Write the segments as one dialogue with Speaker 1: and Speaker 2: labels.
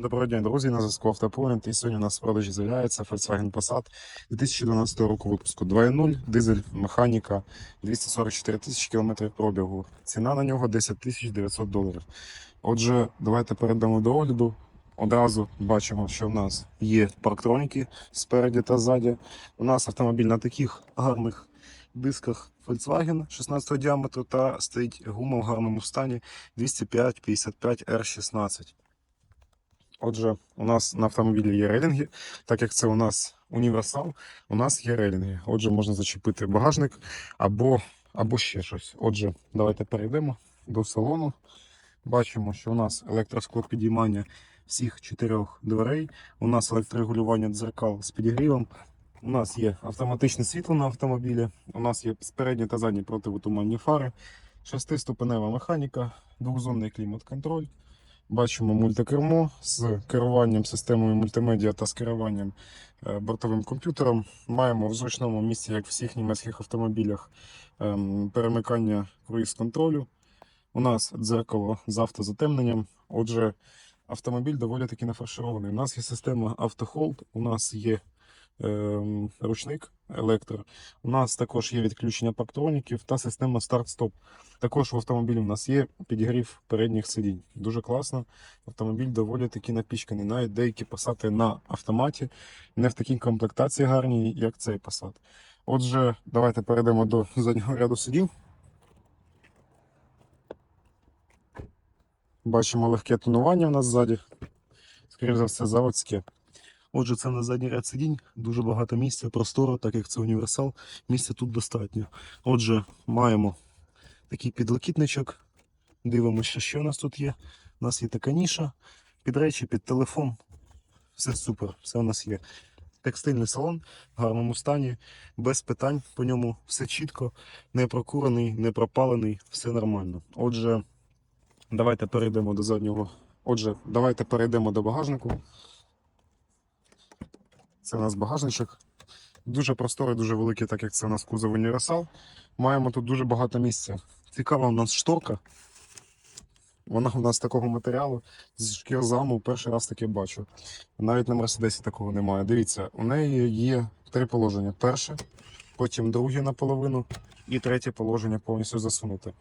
Speaker 1: Доброго дня, друзі. На зв'язку Автопоінт. І сьогодні у нас в продажі з'являється Volkswagen Passat 2012 року випуску 2.0, дизель, механіка, 244 тисячі кілометрів пробігу. Ціна на нього 10 тисяч 900 доларів. Отже, давайте перейдемо до огляду. Одразу бачимо, що в нас є парктроніки спереді та ззаді. У нас автомобіль на таких гарних дисках Volkswagen 16 діаметру та стоїть гума в гарному стані 205 55 R16. Отже, у нас на автомобілі є рейлінги, так як це у нас універсал, у нас є рейлінги. Отже, можна зачепити багажник або, або ще щось. Отже, давайте перейдемо до салону. Бачимо, що у нас електросклопідіймання всіх чотирьох дверей. У нас електрорегулювання дзеркал з підігрівом. У нас є автоматичне світло на автомобілі. У нас є передні та задні противотуманні фари, шестиступенева механіка, двохзонний клімат-контроль. Бачимо мультикермо з керуванням системою мультимедіа та з керуванням е, бортовим комп'ютером. Маємо в зручному місці, як в всіх німецьких автомобілях, ем, перемикання круїз-контролю. У нас дзеркало з автозатемненням. Отже, автомобіль доволі таки нафарширований. У нас є система автохолд, у нас є ем, ручник електро. У нас також є відключення парктроніків та система старт-стоп. Також в автомобілі у нас є підігрів передніх сидінь. Дуже класно. Автомобіль доволі таки напічканий. Навіть деякі пасати на автоматі не в такій комплектації гарній, як цей Passat. Отже, давайте перейдемо до заднього ряду сидінь. Бачимо легке тонування у нас ззаді. Скоріше за все, заводське. Отже, це на задній ряд сидінь, дуже багато місця, простору, так як це універсал, місця тут достатньо. Отже, маємо такий підлокітничок. Дивимося, що у нас тут є. У нас є така ніша, під речі, під телефон. Все супер, все у нас є. Текстильний салон в гарному стані, без питань по ньому, все чітко, не прокурений, не пропалений, все нормально. Отже, давайте перейдемо до заднього. Отже, давайте перейдемо до багажнику. Це у нас багажничок. Дуже просторий, дуже великий, так як це у нас кузов універсал. Маємо тут дуже багато місця. Цікава у нас шторка. Вона у нас такого матеріалу з шкір заму перший раз таке бачу. Навіть на Мерседесі такого немає. Дивіться, у неї є три положення: перше, потім друге наполовину і третє положення повністю засунуте.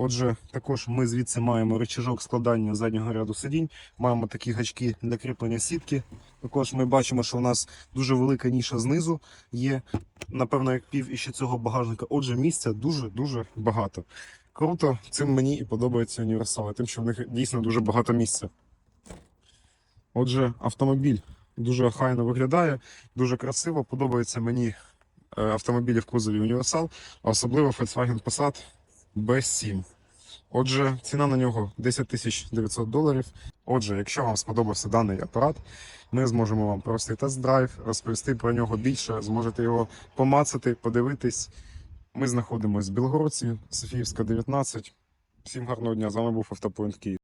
Speaker 1: Отже, також ми звідси маємо рычажок складання заднього ряду сидінь, маємо такі гачки для кріплення сітки. Також ми бачимо, що у нас дуже велика ніша знизу є, напевно, як пів іще цього багажника. Отже, місця дуже-дуже багато. Круто, цим мені і подобаються універсали, тим, що в них дійсно дуже багато місця. Отже, автомобіль дуже охайно виглядає, дуже красиво. Подобаються мені е, автомобілі в кузові універсал, а особливо Volkswagen Passat B7. Отже, ціна на нього 10 тисяч 900 доларів. Отже, якщо вам сподобався даний апарат, ми зможемо вам провести тест-драйв, розповісти про нього більше, зможете його помацати, подивитись. Ми знаходимося в Білгородці, Софіївська, 19. Всім гарного дня! З вами був Автопоінт Київ.